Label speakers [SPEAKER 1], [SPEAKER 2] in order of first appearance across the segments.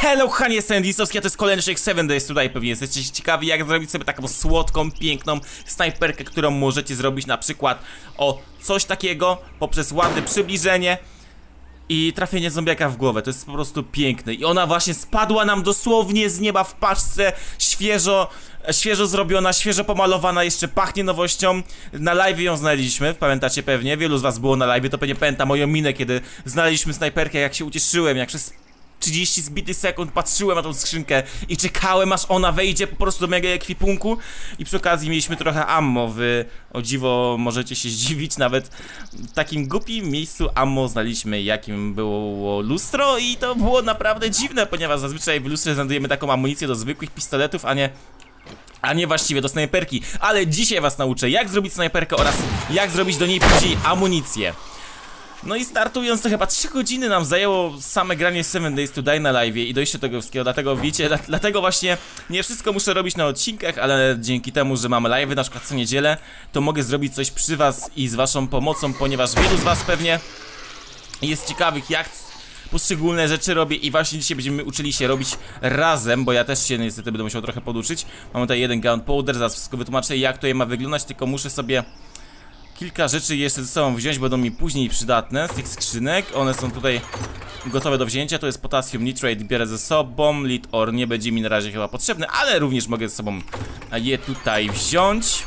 [SPEAKER 1] Hello, kochani, jestem Disowski, a to jest kolejny Shake 7 Days. Tutaj pewnie jesteście ciekawi, jak zrobić sobie taką słodką, piękną snajperkę, którą możecie zrobić na przykład o coś takiego poprzez ładne przybliżenie i trafienie zombiaka w głowę. To jest po prostu piękne. I ona właśnie spadła nam dosłownie z nieba w paczce, świeżo, świeżo zrobiona, świeżo pomalowana, jeszcze pachnie nowością. Na live ją znaleźliśmy, pamiętacie pewnie, wielu z was było na live, to pewnie pamięta moją minę, kiedy znaleźliśmy snajperkę, jak się ucieszyłem, jak przez 30 zbitych sekund patrzyłem na tą skrzynkę i czekałem aż ona wejdzie po prostu do mojego ekwipunku. I przy okazji mieliśmy trochę ammo wy o dziwo możecie się zdziwić nawet w takim głupim miejscu ammo znaliśmy jakim było lustro. I to było naprawdę dziwne ponieważ zazwyczaj w lustrze znajdujemy taką amunicję do zwykłych pistoletów a nie a nie właściwie do snajperki, ale dzisiaj was nauczę jak zrobić snajperkę oraz jak zrobić do niej później amunicję no i startując to chyba 3 godziny nam zajęło same granie 7 Days to Die na live i dojście do tego wszystkiego, dlatego wiecie, dlatego właśnie nie wszystko muszę robić na odcinkach, ale dzięki temu, że mamy live na przykład co niedzielę, to mogę zrobić coś przy was i z waszą pomocą, ponieważ wielu z was pewnie jest ciekawych jak poszczególne rzeczy robię i właśnie dzisiaj będziemy uczyli się robić razem, bo ja też się niestety będę musiał trochę poduczyć. Mamy tutaj jeden gunpowder, zaraz wszystko wytłumaczę jak to je ma wyglądać, tylko muszę sobie Kilka rzeczy jeszcze ze sobą wziąć, będą mi później przydatne z tych skrzynek. One są tutaj gotowe do wzięcia. To jest potassium nitrate, biorę ze sobą. Lead or nie będzie mi na razie chyba potrzebny, ale również mogę ze sobą je tutaj wziąć.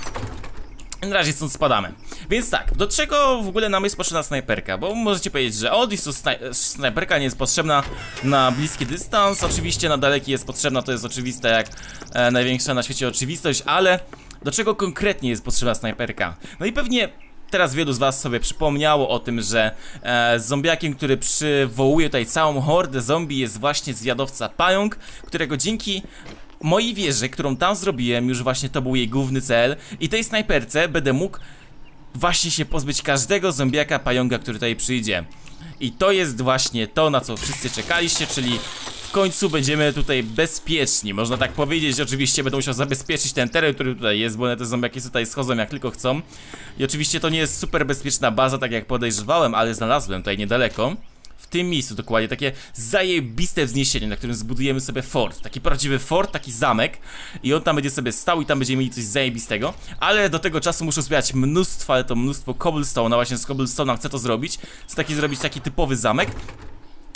[SPEAKER 1] Na razie stąd spadamy. Więc tak, do czego w ogóle nam jest potrzebna snajperka? Bo możecie powiedzieć, że Odyssey snaj snajperka nie jest potrzebna na bliski dystans. Oczywiście na daleki jest potrzebna, to jest oczywiste jak e, największa na świecie oczywistość, ale do czego konkretnie jest potrzebna snajperka. No i pewnie teraz wielu z was sobie przypomniało o tym, że e, zombiakiem, który przywołuje tutaj całą hordę zombie jest właśnie zwiadowca pająk, którego dzięki mojej wieży, którą tam zrobiłem, już właśnie to był jej główny cel i tej snajperce będę mógł właśnie się pozbyć każdego zombiaka pająka, który tutaj przyjdzie. I to jest właśnie to, na co wszyscy czekaliście, czyli w końcu będziemy tutaj bezpieczni, można tak powiedzieć, oczywiście będę musiał zabezpieczyć ten teren, który tutaj jest, bo one te zombiaki tutaj schodzą jak tylko chcą. I oczywiście to nie jest super bezpieczna baza, tak jak podejrzewałem, ale znalazłem tutaj niedaleko w tym miejscu dokładnie, takie zajebiste wzniesienie, na którym zbudujemy sobie fort, taki prawdziwy fort, taki zamek. I on tam będzie sobie stał i tam będziemy mieli coś zajebistego, ale do tego czasu muszę zbierać mnóstwo, ale to mnóstwo cobblestone, właśnie z cobblestone'a chcę to zrobić, chcę taki zrobić taki typowy zamek,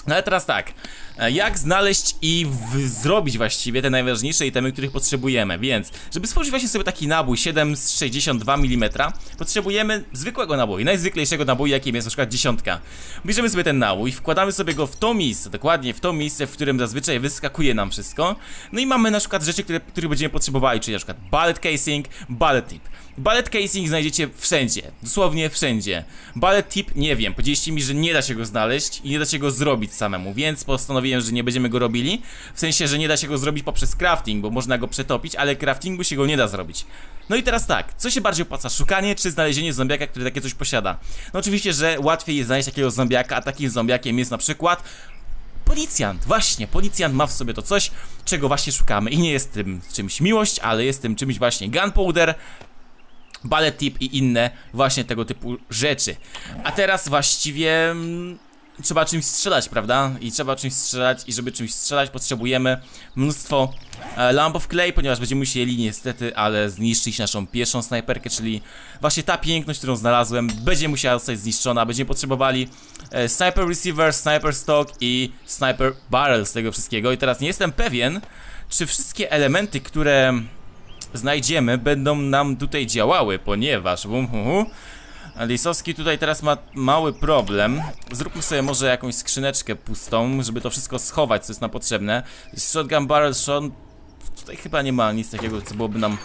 [SPEAKER 1] no ale teraz tak, e, jak znaleźć i zrobić właściwie te najważniejsze itemy, których potrzebujemy, więc żeby stworzyć właśnie sobie taki nabój 7,62 mm potrzebujemy zwykłego naboju, najzwyklejszego naboju jakim jest na przykład dziesiątka. Bierzemy sobie ten nabój, wkładamy sobie go w to miejsce, dokładnie w to miejsce, w którym zazwyczaj wyskakuje nam wszystko. No i mamy na przykład rzeczy, które, których będziemy potrzebowali, czyli na przykład bullet casing, bullet tip Ballet casing znajdziecie wszędzie, dosłownie wszędzie. Ballet tip nie wiem, powiedzieliście mi, że nie da się go znaleźć i nie da się go zrobić samemu, więc postanowiłem, że nie będziemy go robili. W sensie, że nie da się go zrobić poprzez crafting, bo można go przetopić, ale craftingu się go nie da zrobić. No i teraz tak, co się bardziej opłaca? Szukanie czy znalezienie zombiaka, który takie coś posiada? No oczywiście, że łatwiej jest znaleźć takiego zombiaka, a takim zombiakiem jest na przykład Policjant, właśnie, policjant ma w sobie to coś, czego właśnie szukamy i nie jest tym czymś miłość, ale jest tym czymś właśnie gunpowder, ballet tip i inne właśnie tego typu rzeczy. A teraz właściwie mm, trzeba czymś strzelać, prawda? I trzeba czymś strzelać i żeby czymś strzelać potrzebujemy mnóstwo e, lamp of clay, ponieważ będziemy musieli niestety, ale zniszczyć naszą pierwszą snajperkę, czyli właśnie ta piękność, którą znalazłem, będzie musiała zostać zniszczona. Będziemy potrzebowali e, sniper receiver, sniper stock i sniper barrel z tego wszystkiego. I teraz nie jestem pewien, czy wszystkie elementy, które znajdziemy, będą nam tutaj działały, ponieważ bum, hu, hu, Lisowski tutaj teraz ma mały problem. Zróbmy sobie może jakąś skrzyneczkę pustą, żeby to wszystko schować, co jest nam potrzebne. Shotgun barrel shot... Tutaj chyba nie ma nic takiego, co byłoby nam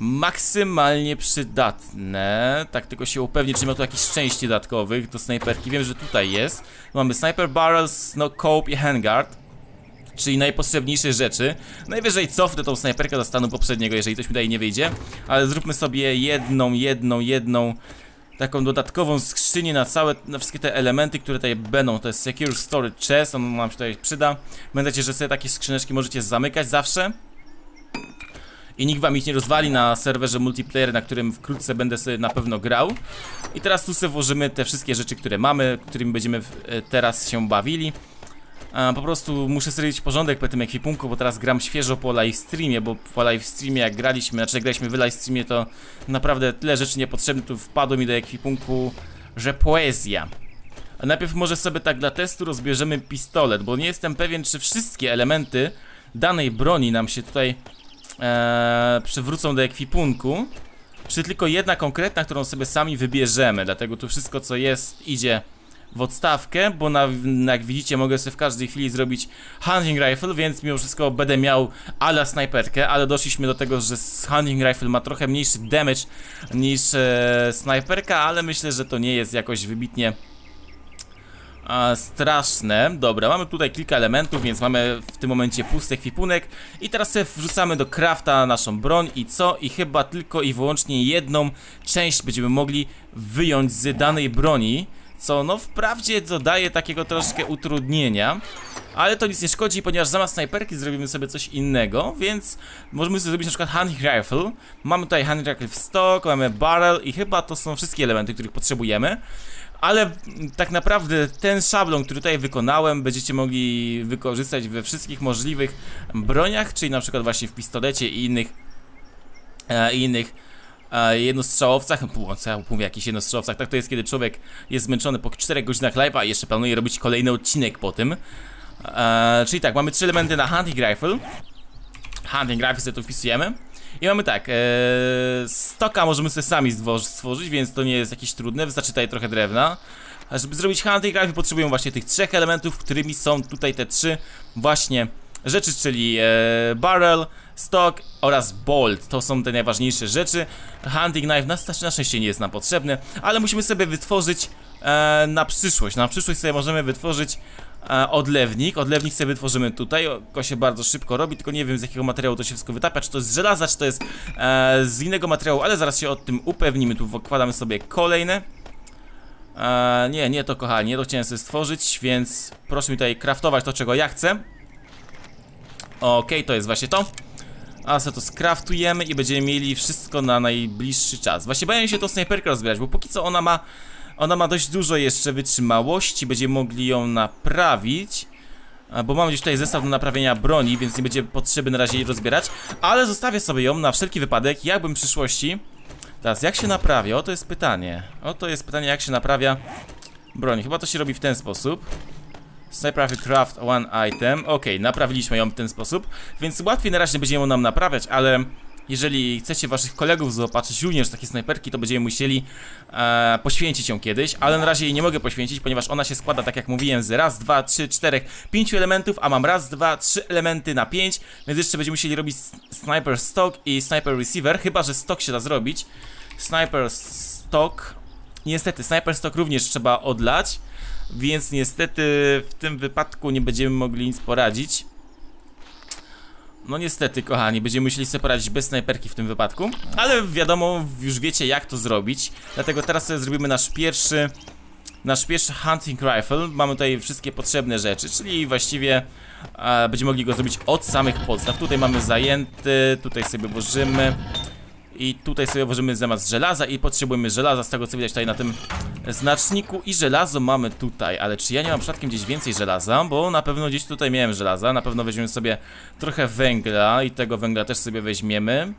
[SPEAKER 1] maksymalnie przydatne. Tak tylko się upewnić, czy ma tu jakieś części dodatkowych do snajperki. Wiem, że tutaj jest. Mamy sniper barrels, no cope i handguard czyli najpotrzebniejsze rzeczy. Najwyżej cofnę tą snajperkę do stanu poprzedniego, jeżeli coś mi tutaj nie wyjdzie. Ale zróbmy sobie jedną, jedną, jedną taką dodatkową skrzynię na całe, na wszystkie te elementy, które tutaj będą. To jest Secure Storage Chest, on nam się tutaj przyda. Pamiętajcie, że sobie takie skrzyneczki możecie zamykać zawsze. I nikt wam ich nie rozwali na serwerze multiplayer, na którym wkrótce będę sobie na pewno grał. I teraz tu sobie włożymy te wszystkie rzeczy, które mamy, którymi będziemy teraz się bawili. Po prostu muszę zrobić porządek po tym ekwipunku, bo teraz gram świeżo po live streamie, bo po live streamie jak graliśmy, znaczy jak graliśmy w live streamie, to naprawdę tyle rzeczy niepotrzebnych tu wpadło mi do ekwipunku, że poezja. A najpierw może sobie tak dla testu rozbierzemy pistolet, bo nie jestem pewien, czy wszystkie elementy danej broni nam się tutaj e, przywrócą do ekwipunku, czy tylko jedna konkretna, którą sobie sami wybierzemy, dlatego tu wszystko co jest idzie w odstawkę, bo na, jak widzicie mogę sobie w każdej chwili zrobić hunting rifle, więc mimo wszystko będę miał ala snajperkę, ale doszliśmy do tego, że hunting rifle ma trochę mniejszy damage niż e, snajperka, ale myślę, że to nie jest jakoś wybitnie a, straszne. Dobra, mamy tutaj kilka elementów, więc mamy w tym momencie pusty ekwipunek i teraz sobie wrzucamy do crafta naszą broń i co? I chyba tylko i wyłącznie jedną część będziemy mogli wyjąć z danej broni co no wprawdzie dodaje takiego troszkę utrudnienia, ale to nic nie szkodzi, ponieważ zamiast snajperki zrobimy sobie coś innego, więc możemy sobie zrobić na przykład hunting rifle. Mamy tutaj hunting rifle w stock, mamy barrel i chyba to są wszystkie elementy, których potrzebujemy. Ale tak naprawdę ten szablon, który tutaj wykonałem, będziecie mogli wykorzystać we wszystkich możliwych broniach, czyli na przykład właśnie w pistolecie i innych, e, innych jednostrzałowcach, co ja mówię, jakichś jednostrzałowcach, tak to jest kiedy człowiek jest zmęczony po 4 godzinach live'a i jeszcze planuje robić kolejny odcinek po tym. E, czyli tak, mamy trzy elementy na hunting rifle. Hunting rifle sobie tu wpisujemy. I mamy tak, e, stoka możemy sobie sami stworzyć, więc to nie jest jakieś trudne, wystarczy tutaj trochę drewna. A żeby zrobić hunting rifle potrzebujemy właśnie tych trzech elementów, którymi są tutaj te trzy właśnie rzeczy, czyli e, barrel, stock oraz bolt. To są te najważniejsze rzeczy. Hunting knife na, na szczęście nie jest nam potrzebny, ale musimy sobie wytworzyć e, na przyszłość. Na przyszłość sobie możemy wytworzyć e, odlewnik. Odlewnik sobie wytworzymy tutaj. To się bardzo szybko robi, tylko nie wiem z jakiego materiału to się wszystko wytapia. Czy to jest z żelaza, czy to jest e, z innego materiału, ale zaraz się o tym upewnimy. Tu wkładamy sobie kolejne. E, nie, nie to kochani, nie to chciałem sobie stworzyć, więc proszę mi tutaj craftować to, czego ja chcę. Okej, okay, to jest właśnie to. A sobie to skraftujemy i będziemy mieli wszystko na najbliższy czas. Właśnie boję się tą snajperkę rozbierać, bo póki co ona ma ona ma dość dużo jeszcze wytrzymałości, będziemy mogli ją naprawić. Bo mam gdzieś tutaj zestaw do naprawienia broni, więc nie będzie potrzeby na razie jej rozbierać Ale zostawię sobie ją na wszelki wypadek, jakbym w przyszłości Teraz, jak się naprawia? Oto jest pytanie Oto jest pytanie, jak się naprawia broń Chyba to się robi w ten sposób Sniper Rifle Craft One Item. Ok, naprawiliśmy ją w ten sposób Więc łatwiej na razie będziemy nam naprawiać, ale jeżeli chcecie waszych kolegów zobaczyć również takie snajperki, to będziemy musieli e, poświęcić ją kiedyś, ale na razie jej nie mogę poświęcić, ponieważ ona się składa, tak jak mówiłem, z raz, dwa, trzy, czterech, pięciu elementów, a mam raz, dwa, trzy elementy na pięć, więc jeszcze będziemy musieli robić Sniper Stock i Sniper Receiver, chyba, że Stock się da zrobić. Sniper Stock, niestety, Sniper Stock również trzeba odlać, więc niestety w tym wypadku nie będziemy mogli nic poradzić. No niestety, kochani, będziemy musieli sobie poradzić bez snajperki w tym wypadku. Ale wiadomo, już wiecie jak to zrobić. Dlatego teraz sobie zrobimy nasz pierwszy Nasz pierwszy hunting rifle. Mamy tutaj wszystkie potrzebne rzeczy Czyli właściwie e, będziemy mogli go zrobić od samych podstaw. Tutaj mamy zajęty, tutaj sobie włożymy i tutaj sobie włożymy zamiast żelaza i potrzebujemy żelaza, z tego co widać tutaj na tym znaczniku. I żelazo mamy tutaj, ale czy ja nie mam przypadkiem gdzieś więcej żelaza? Bo na pewno gdzieś tutaj miałem żelaza, na pewno weźmiemy sobie trochę węgla i tego węgla też sobie weźmiemy.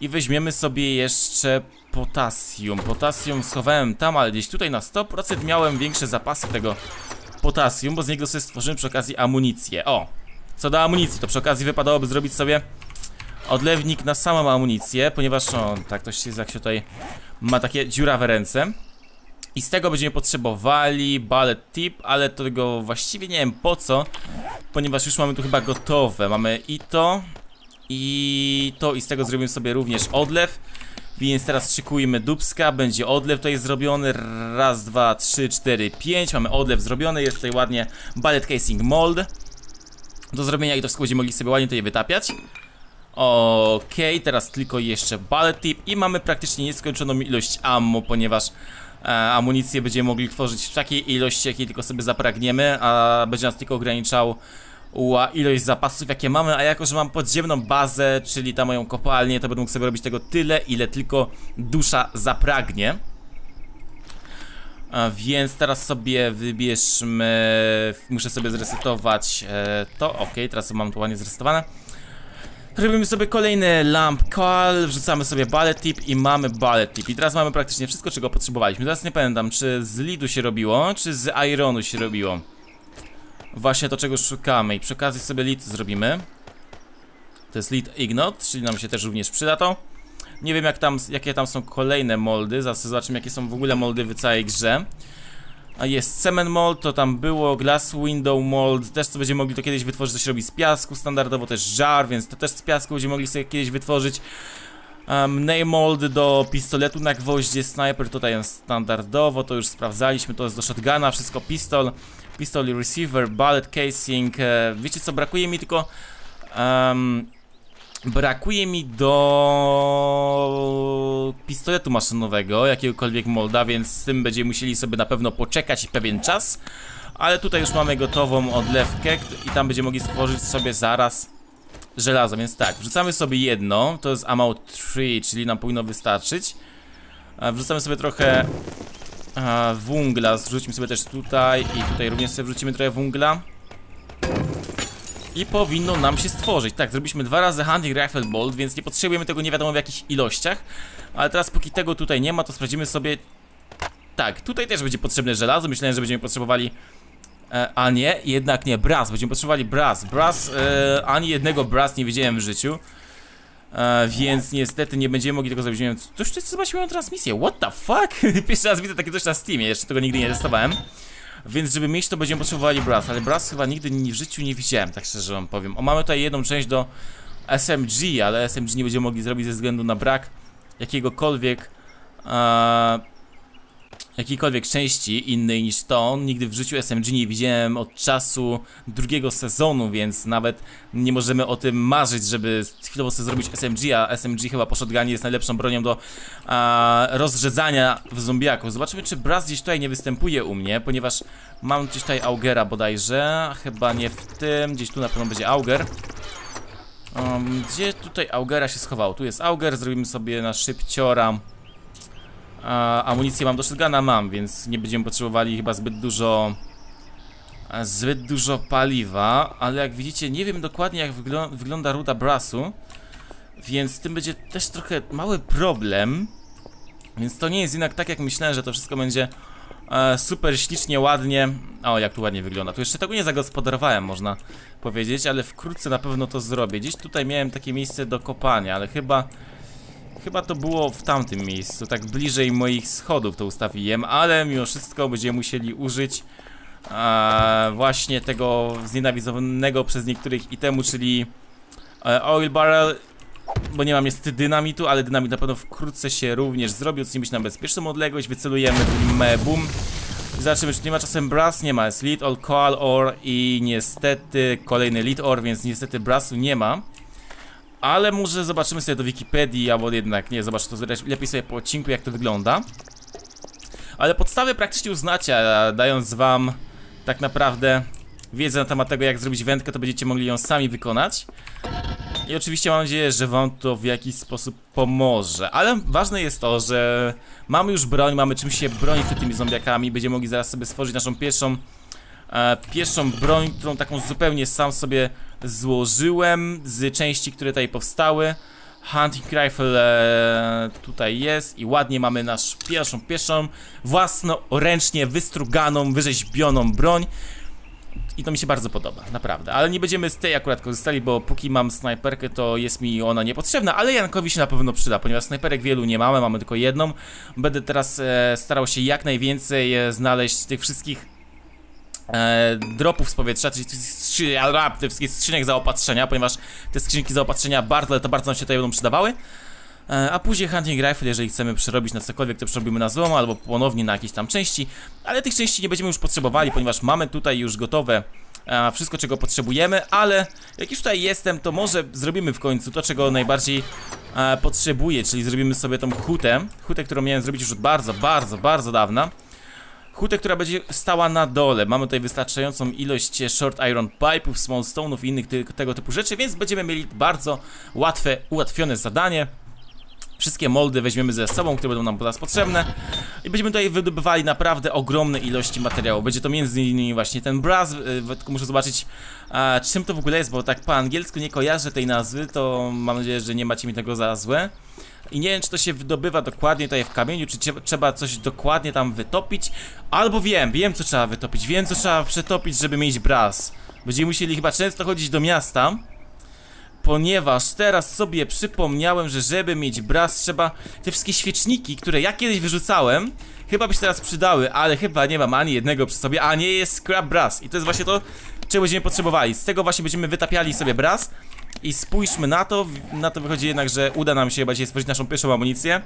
[SPEAKER 1] I weźmiemy sobie jeszcze potasium. Potasium schowałem tam, ale gdzieś tutaj na 100% miałem większe zapasy tego potasium Bo z niego sobie stworzyłem przy okazji amunicję. O, co do amunicji, to przy okazji wypadałoby zrobić sobie odlewnik na samą amunicję, ponieważ on, tak to się jak się tutaj ma takie dziurawe ręce. I z tego będziemy potrzebowali ballet tip, ale tego właściwie nie wiem po co, ponieważ już mamy tu chyba gotowe. Mamy i to, i to, i z tego zrobimy sobie również odlew. Więc teraz szykujmy dubska, będzie odlew tutaj zrobiony, raz, dwa, trzy, cztery, pięć, mamy odlew zrobiony, jest tutaj ładnie ballet casing mold do zrobienia i to wszystko będziemy mogli sobie ładnie tutaj wytapiać. Okej, okay, teraz tylko jeszcze ballet tip i mamy praktycznie nieskończoną ilość ammo, ponieważ e, amunicję będziemy mogli tworzyć w takiej ilości, jakiej tylko sobie zapragniemy, a będzie nas tylko ograniczał ilość zapasów jakie mamy, a jako, że mam podziemną bazę, czyli ta moją kopalnię, to będę mógł sobie robić tego tyle, ile tylko dusza zapragnie. A więc teraz sobie wybierzmy, muszę sobie zresetować e, to, ok, teraz mam to ładnie zresetowane. Robimy sobie kolejny lamp call, wrzucamy sobie ballet tip i mamy ballet tip. I teraz mamy praktycznie wszystko czego potrzebowaliśmy. Teraz nie pamiętam czy z lidu się robiło, czy z ironu się robiło. Właśnie to czego szukamy. I przy okazji sobie lead zrobimy. To jest lead ignot, czyli nam się też również przyda to. Nie wiem jak tam, jakie tam są kolejne moldy, zaraz zobaczymy jakie są w ogóle moldy w całej grze a jest cement mold, to tam było, glass window mold, też co będziemy mogli to kiedyś wytworzyć, to się robi z piasku, standardowo też żar, więc to też z piasku będziemy mogli sobie kiedyś wytworzyć. Um, nail mold do pistoletu na gwoździe, sniper tutaj jest standardowo, to już sprawdzaliśmy, to jest do shotguna, wszystko pistol, pistol receiver, bullet casing, e, wiecie co, brakuje mi tylko um, Brakuje mi do pistoletu maszynowego, jakiegokolwiek molda, więc z tym będziemy musieli sobie na pewno poczekać pewien czas. Ale tutaj już mamy gotową odlewkę i tam będziemy mogli stworzyć sobie zaraz żelazo, więc tak, wrzucamy sobie jedno, to jest amount 3, czyli nam powinno wystarczyć. Wrzucamy sobie trochę wungla, wrzucimy sobie też tutaj i tutaj również sobie wrzucimy trochę wungla i powinno nam się stworzyć. Tak, zrobiliśmy dwa razy Hunting Rifle Bolt, więc nie potrzebujemy tego nie wiadomo w jakich ilościach. Ale teraz póki tego tutaj nie ma, to sprawdzimy sobie... Tak, tutaj też będzie potrzebne żelazo, myślałem, że będziemy potrzebowali... E, a nie, jednak nie, brass, będziemy potrzebowali brass. Brass, e, ani jednego brass nie widziałem w życiu. E, więc niestety nie będziemy mogli tego zrobić. Nie wiem, już zobaczymy moją transmisję. What the fuck? Pierwszy raz widzę takie coś na Steamie, jeszcze tego nigdy nie testowałem. Więc żeby mieć to będziemy potrzebowali brass, ale brass chyba nigdy w życiu nie widziałem, tak szczerze wam powiem. O, mamy tutaj jedną część do SMG, ale SMG nie będziemy mogli zrobić ze względu na brak jakiegokolwiek e, jakiejkolwiek części innej niż to. Nigdy w życiu SMG nie widziałem od czasu drugiego sezonu, więc nawet nie możemy o tym marzyć, żeby chwilowo sobie zrobić SMG, a SMG chyba po shotgunie jest najlepszą bronią do a, rozrzedzania w zombiaków. Zobaczymy, czy Brass gdzieś tutaj nie występuje u mnie, ponieważ mam gdzieś tutaj Augera bodajże, chyba nie w tym, gdzieś tu na pewno będzie Auger. Um, gdzie tutaj Augera się schował? Tu jest Auger, zrobimy sobie na szybciora a, amunicję mam do shotguna? Mam, więc nie będziemy potrzebowali chyba zbyt dużo zbyt dużo paliwa, ale jak widzicie nie wiem dokładnie jak wygl wygląda ruda brasu więc z tym będzie też trochę mały problem. Więc to nie jest jednak tak jak myślałem, że to wszystko będzie e, super ślicznie, ładnie. O jak tu ładnie wygląda, tu jeszcze tego nie zagospodarowałem można powiedzieć, ale wkrótce na pewno to zrobię. Gdzieś tutaj miałem takie miejsce do kopania, ale chyba Chyba to było w tamtym miejscu, tak bliżej moich schodów to ustawiłem, ale mimo wszystko będziemy musieli użyć e, właśnie tego znienawidzonego przez niektórych itemu, czyli e, oil barrel, bo nie mam niestety dynamitu, ale dynamit na pewno wkrótce się również zrobi, odsunimy się na bezpieczną odległość, wycelujemy, zrobimy boom. Zobaczymy, czy nie ma czasem brass, nie ma, jest lead, all, coal, ore i niestety kolejny lead ore, więc niestety brassu nie ma. Ale może zobaczymy sobie do Wikipedii, albo jednak nie, zobaczę to lepiej sobie po odcinku jak to wygląda. Ale podstawy praktycznie uznacie, dając wam tak naprawdę wiedzę na temat tego jak zrobić wędkę, to będziecie mogli ją sami wykonać. I oczywiście mam nadzieję, że wam to w jakiś sposób pomoże. Ale ważne jest to, że mamy już broń, mamy czym się bronić przed tymi zombiakami. Będziemy mogli zaraz sobie stworzyć naszą pierwszą e, pierwszą broń, którą taką zupełnie sam sobie złożyłem z części, które tutaj powstały. Hunting Rifle e, tutaj jest i ładnie mamy nasz pierwszą, pierwszą własnoręcznie wystruganą, wyrzeźbioną broń. I to mi się bardzo podoba, naprawdę. Ale nie będziemy z tej akurat korzystali, bo póki mam snajperkę, to jest mi ona niepotrzebna, ale Jankowi się na pewno przyda, ponieważ snajperek wielu nie mamy, mamy tylko jedną. Będę teraz e, starał się jak najwięcej e, znaleźć tych wszystkich e, dropów z powietrza, czyli tych skrzynek zaopatrzenia, ponieważ te skrzynki zaopatrzenia bardzo, to bardzo nam się tutaj będą przydawały. E, a później hunting rifle, jeżeli chcemy przerobić na cokolwiek, to przerobimy na złom albo ponownie na jakieś tam części, ale tych części nie będziemy już potrzebowali, ponieważ mamy tutaj już gotowe e, wszystko, czego potrzebujemy, ale jak już tutaj jestem, to może zrobimy w końcu to, czego najbardziej e, potrzebuję, czyli zrobimy sobie tą hutę, hutę, którą miałem zrobić już od bardzo, bardzo, bardzo dawna. Hutę, która będzie stała na dole. Mamy tutaj wystarczającą ilość short iron pipe'ów, small stone'ów i innych tego typu rzeczy, więc będziemy mieli bardzo łatwe, ułatwione zadanie. Wszystkie moldy weźmiemy ze sobą, które będą nam teraz potrzebne i będziemy tutaj wydobywali naprawdę ogromne ilości materiału. Będzie to między innymi właśnie ten brass, y, tylko muszę zobaczyć a, czym to w ogóle jest, bo tak po angielsku nie kojarzę tej nazwy, to mam nadzieję, że nie macie mi tego za złe. I nie wiem, czy to się wydobywa dokładnie tutaj w kamieniu, czy trzeba coś dokładnie tam wytopić, albo wiem, wiem co trzeba wytopić, wiem co trzeba przetopić, żeby mieć brass. Będziemy musieli chyba często chodzić do miasta, ponieważ teraz sobie przypomniałem, że żeby mieć brass trzeba te wszystkie świeczniki, które ja kiedyś wyrzucałem, chyba by się teraz przydały, ale chyba nie mam ani jednego przy sobie, a nie jest scrap brass i to jest właśnie to, czego będziemy potrzebowali. Z tego właśnie będziemy wytapiali sobie brass i spójrzmy na to, na to wychodzi jednak, że uda nam się chyba dzisiaj stworzyć naszą pierwszą amunicję.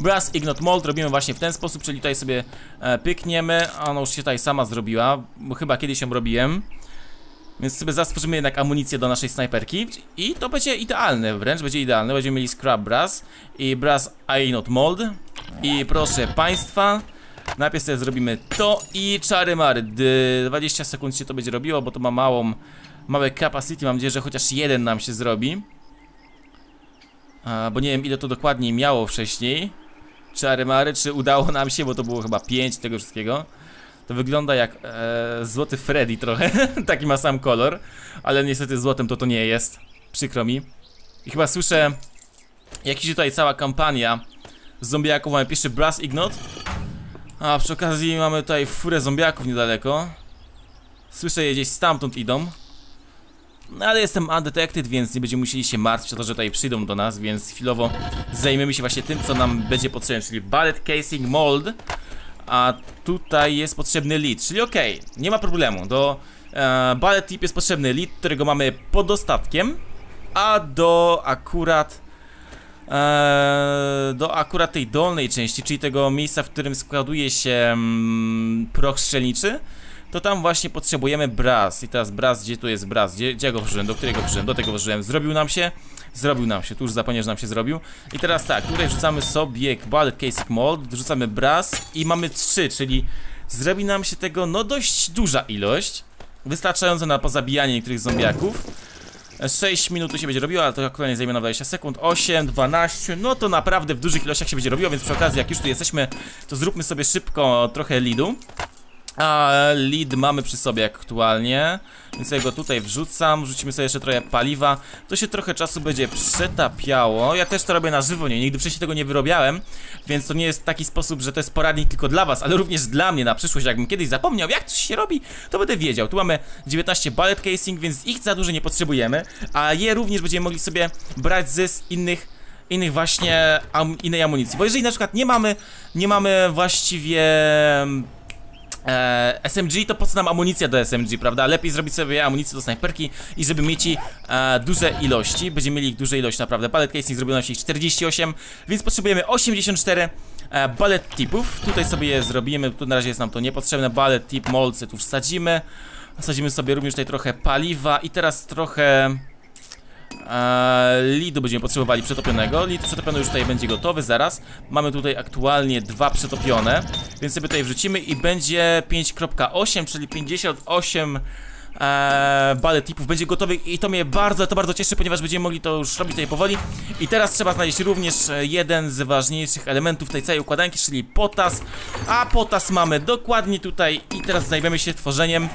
[SPEAKER 1] Brass Ignot Mold robimy właśnie w ten sposób, czyli tutaj sobie e, pykniemy, ona już się tutaj sama zrobiła, bo chyba kiedyś ją robiłem. Więc sobie zastworzymy jednak amunicję do naszej snajperki i to będzie idealne wręcz, będzie idealne. Będziemy mieli Scrap Brass i Brass Ignot Mold. I proszę Państwa, najpierw sobie zrobimy to i czary mary. 20 sekund się to będzie robiło, bo to ma małą, małe capacity. Mam nadzieję, że chociaż jeden nam się zrobi. A, bo nie wiem ile to dokładnie miało wcześniej. Czary mary, czy udało nam się, bo to było chyba 5 tego wszystkiego. To wygląda jak e, złoty Freddy trochę, taki ma sam kolor, ale niestety złotem to to nie jest, przykro mi. I chyba słyszę, jakiś tutaj cała kampania z zombiaków, mamy pierwszy Brass Ignot, a przy okazji mamy tutaj furę zombiaków niedaleko. Słyszę je gdzieś stamtąd idą. No ale jestem undetected, więc nie będziemy musieli się martwić o to, że tutaj przyjdą do nas, więc chwilowo zajmiemy się właśnie tym, co nam będzie potrzebne, czyli Ballet Casing Mold a tutaj jest potrzebny lead, czyli ok, nie ma problemu. Do e, ballet tip jest potrzebny lead, którego mamy pod dostatkiem, a do akurat e, do akurat tej dolnej części, czyli tego miejsca, w którym składuje się mm, proch strzelniczy, to tam właśnie potrzebujemy brass. I teraz brass, gdzie tu jest brass? Gdzie, gdzie go włożyłem? Do którego włożyłem? Do tego włożyłem. Zrobił nam się? Zrobił nam się, tu już zapomniałem, że nam się zrobił I teraz tak, tutaj wrzucamy sobie Ballet Casing Mold, wrzucamy brass i mamy trzy, czyli zrobi nam się tego no dość duża ilość Wystarczająca na pozabijanie niektórych zombiaków 6 minut się będzie robiło, ale to aktualnie zajmie na 20 sekund 8, 12, no to naprawdę w dużych ilościach się będzie robiło, więc przy okazji jak już tu jesteśmy To zróbmy sobie szybko trochę lidu a lead mamy przy sobie aktualnie Więc ja go tutaj wrzucam Wrzucimy sobie jeszcze trochę paliwa. To się trochę czasu będzie przetapiało. Ja też to robię na żywo, nie, nigdy wcześniej tego nie wyrobiałem Więc to nie jest taki sposób, że to jest poradnik tylko dla was Ale również dla mnie na przyszłość. Jakbym kiedyś zapomniał jak coś się robi To będę wiedział. Tu mamy 19 ballet casing, więc ich za dużo nie potrzebujemy A je również będziemy mogli sobie brać z innych innych właśnie am, innej amunicji. Bo jeżeli na przykład nie mamy, nie mamy właściwie e, SMG, to po co nam amunicja do SMG, prawda? Lepiej zrobić sobie amunicję do snajperki i żeby mieć e, duże ilości. Będziemy mieli ich duże ilości, naprawdę. Ballet casing zrobiono się ich 48, więc potrzebujemy 84 e, ballet tipów. Tutaj sobie je zrobimy, tu na razie jest nam to niepotrzebne. Ballet tip, molce tu wsadzimy. Wsadzimy sobie również tutaj trochę paliwa i teraz trochę Eee, lidu będziemy potrzebowali przetopionego. Lid przetopiony już tutaj będzie gotowy zaraz. Mamy tutaj aktualnie dwa przetopione, więc sobie tutaj wrzucimy i będzie 5.8, czyli 58 Eee, balet tipów będzie gotowy i to mnie bardzo, to bardzo cieszy, ponieważ będziemy mogli to już robić tutaj powoli i teraz trzeba znaleźć również jeden z ważniejszych elementów tej całej układanki, czyli potas a potas mamy dokładnie tutaj i teraz zajmiemy się tworzeniem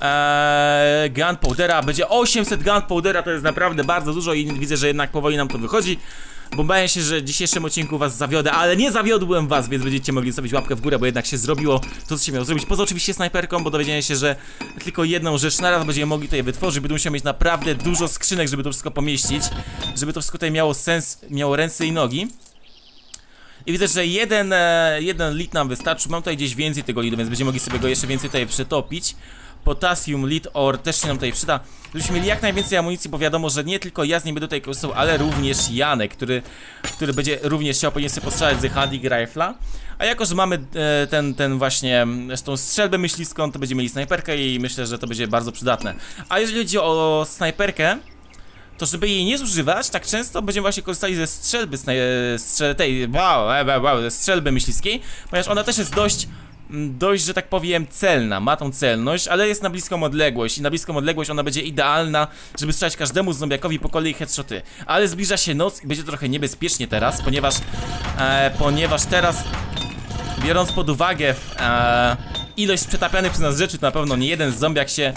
[SPEAKER 1] Eee, gunpowdera, będzie 800 gunpowdera, to jest naprawdę bardzo dużo i widzę, że jednak powoli nam to wychodzi. Bo bawię się, że w dzisiejszym odcinku was zawiodę, ale nie zawiodłem was, więc będziecie mogli zostawić łapkę w górę, bo jednak się zrobiło to, co się miało zrobić. Poza oczywiście snajperką, bo dowiedziałem się, że tylko jedną rzecz na raz będziemy mogli tutaj wytworzyć. Będę musiał mieć naprawdę dużo skrzynek, żeby to wszystko pomieścić, żeby to wszystko tutaj miało sens, miało ręce i nogi. I widzę, że jeden, e, jeden lit nam wystarczy. Mam tutaj gdzieś więcej tego lidu, więc będziemy mogli sobie go jeszcze więcej tutaj przetopić. Potassium Lead Ore też się nam tutaj przyda Żebyśmy mieli jak najwięcej amunicji, bo wiadomo, że nie tylko ja z nim będę tutaj korzystał, ale również Janek, który, który będzie również chciał powinien sobie postrzelać z Hunting Rifle'a a jako, że mamy e, ten, ten właśnie, tą strzelbę myśliwską, to będziemy mieli snajperkę i myślę, że to będzie bardzo przydatne. A jeżeli chodzi o snajperkę, to żeby jej nie zużywać, tak często będziemy właśnie korzystali ze strzelby, strzel tej, wow, wow, wow, ze strzelby myśliwskiej, ponieważ ona też jest dość dość, że tak powiem, celna, ma tą celność, ale jest na bliską odległość i na bliską odległość ona będzie idealna, żeby strzelać każdemu zombiakowi po kolei headshoty. Ale zbliża się noc i będzie trochę niebezpiecznie teraz, ponieważ, e, ponieważ teraz, biorąc pod uwagę e, ilość przetapianych przez nas rzeczy, to na pewno nie jeden zombiak się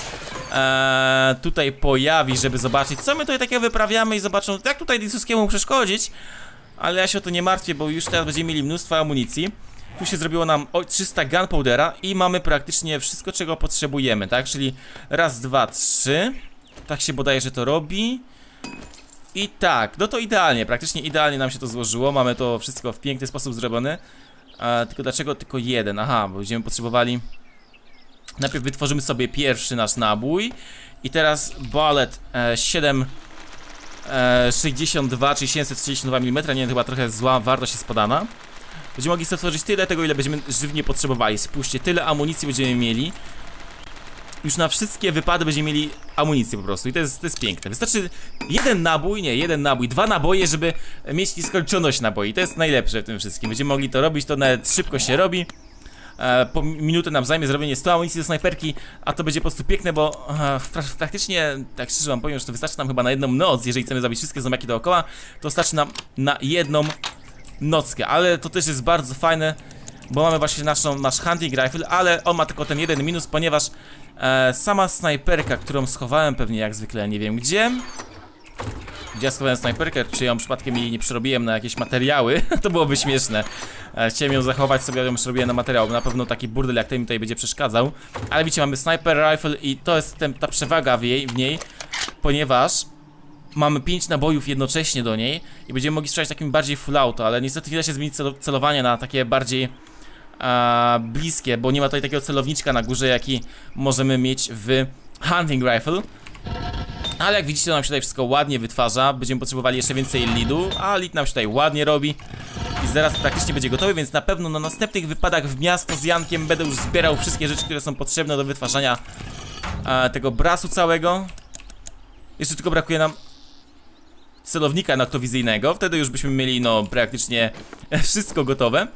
[SPEAKER 1] e, tutaj pojawi, żeby zobaczyć, co my tutaj takiego wyprawiamy i zobaczą, jak tutaj Disuskiemu przeszkodzić. Ale ja się o to nie martwię, bo już teraz będziemy mieli mnóstwo amunicji. Tu się zrobiło nam o 300 gunpowdera i mamy praktycznie wszystko, czego potrzebujemy, tak? Czyli raz, dwa, trzy. Tak się bodaje, że to robi. I tak, no to idealnie, praktycznie idealnie nam się to złożyło. Mamy to wszystko w piękny sposób zrobione. Tylko dlaczego tylko jeden? Aha, bo będziemy potrzebowali... Najpierw wytworzymy sobie pierwszy nasz nabój. I teraz bullet e, 7 e, 62 czy 732 mm, nie wiem, chyba trochę zła wartość jest podana. Będziemy mogli stworzyć tyle tego, ile będziemy żywnie potrzebowali. Spójrzcie, tyle amunicji będziemy mieli. Już na wszystkie wypady będziemy mieli amunicję po prostu i to jest, to jest piękne. Wystarczy jeden nabój, nie, jeden nabój, dwa naboje, żeby mieć nieskończoność naboi. To jest najlepsze w tym wszystkim. Będziemy mogli to robić, to nawet szybko się robi. E, po minutę nam zajmie zrobienie 100 amunicji do snajperki, a to będzie po prostu piękne, bo e, pra praktycznie, tak szczerze wam powiem, że to wystarczy nam chyba na jedną noc, jeżeli chcemy zabić wszystkie zombiaki dookoła, to starczy nam na jedną nockę, ale to też jest bardzo fajne, bo mamy właśnie naszą, nasz hunting rifle, ale on ma tylko ten jeden minus, ponieważ e, sama snajperka, którą schowałem pewnie jak zwykle, nie wiem gdzie, gdzie ja schowałem snajperkę, czy ją przypadkiem jej nie przerobiłem na jakieś materiały, to byłoby śmieszne. E, chciałem ją zachować sobie, ją przerobiłem na materiał, na pewno taki burdel jak ten mi tutaj będzie przeszkadzał. Ale widzicie, mamy sniper rifle i to jest ten, ta przewaga w, jej, w niej, ponieważ mamy 5 nabojów jednocześnie do niej i będziemy mogli strzelać takim bardziej full auto, ale niestety nie da się zmienić cel celowanie na takie bardziej bliskie, bo nie ma tutaj takiego celowniczka na górze, jaki możemy mieć w hunting rifle. Ale jak widzicie, to nam się tutaj wszystko ładnie wytwarza. Będziemy potrzebowali jeszcze więcej lidu, a lid nam się tutaj ładnie robi. I zaraz praktycznie będzie gotowy, więc na pewno na następnych wypadach w miasto z Jankiem będę już zbierał wszystkie rzeczy, które są potrzebne do wytwarzania tego brasu całego. Jeszcze tylko brakuje nam celownika noktowizyjnego, wtedy już byśmy mieli no praktycznie wszystko gotowe.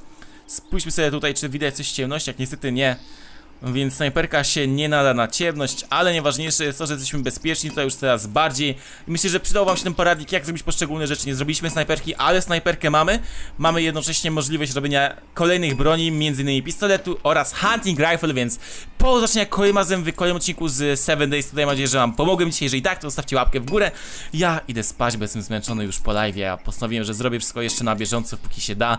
[SPEAKER 1] Spójrzmy sobie tutaj, czy widać coś w ciemności, jak niestety nie. Więc snajperka się nie nada na ciemność, ale najważniejsze jest to, że jesteśmy bezpieczni tutaj już teraz bardziej. Myślę, że przydał wam się ten poradnik, jak zrobić poszczególne rzeczy. Nie zrobiliśmy snajperki, ale snajperkę mamy. Mamy jednocześnie możliwość robienia kolejnych broni, m.in. pistoletu oraz hunting rifle, więc po zobaczenia kolejnym razem w kolejnym odcinku z 7 Days. Tutaj mam nadzieję, że wam pomogłem dzisiaj. Jeżeli tak, to zostawcie łapkę w górę. Ja idę spać, bo jestem zmęczony już po live. Ja postanowiłem, że zrobię wszystko jeszcze na bieżąco, póki się da.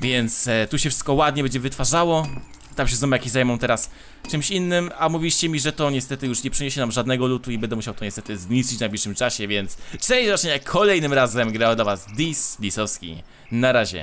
[SPEAKER 1] Więc e, tu się wszystko ładnie będzie wytwarzało. Tam się zombiaki zajmą teraz czymś innym, a mówiliście mi, że to niestety już nie przyniesie nam żadnego lutu i będę musiał to niestety zniszczyć w najbliższym czasie, więc cześć, do zobaczenia kolejnym razem grał dla was Dis Disowski. Na razie.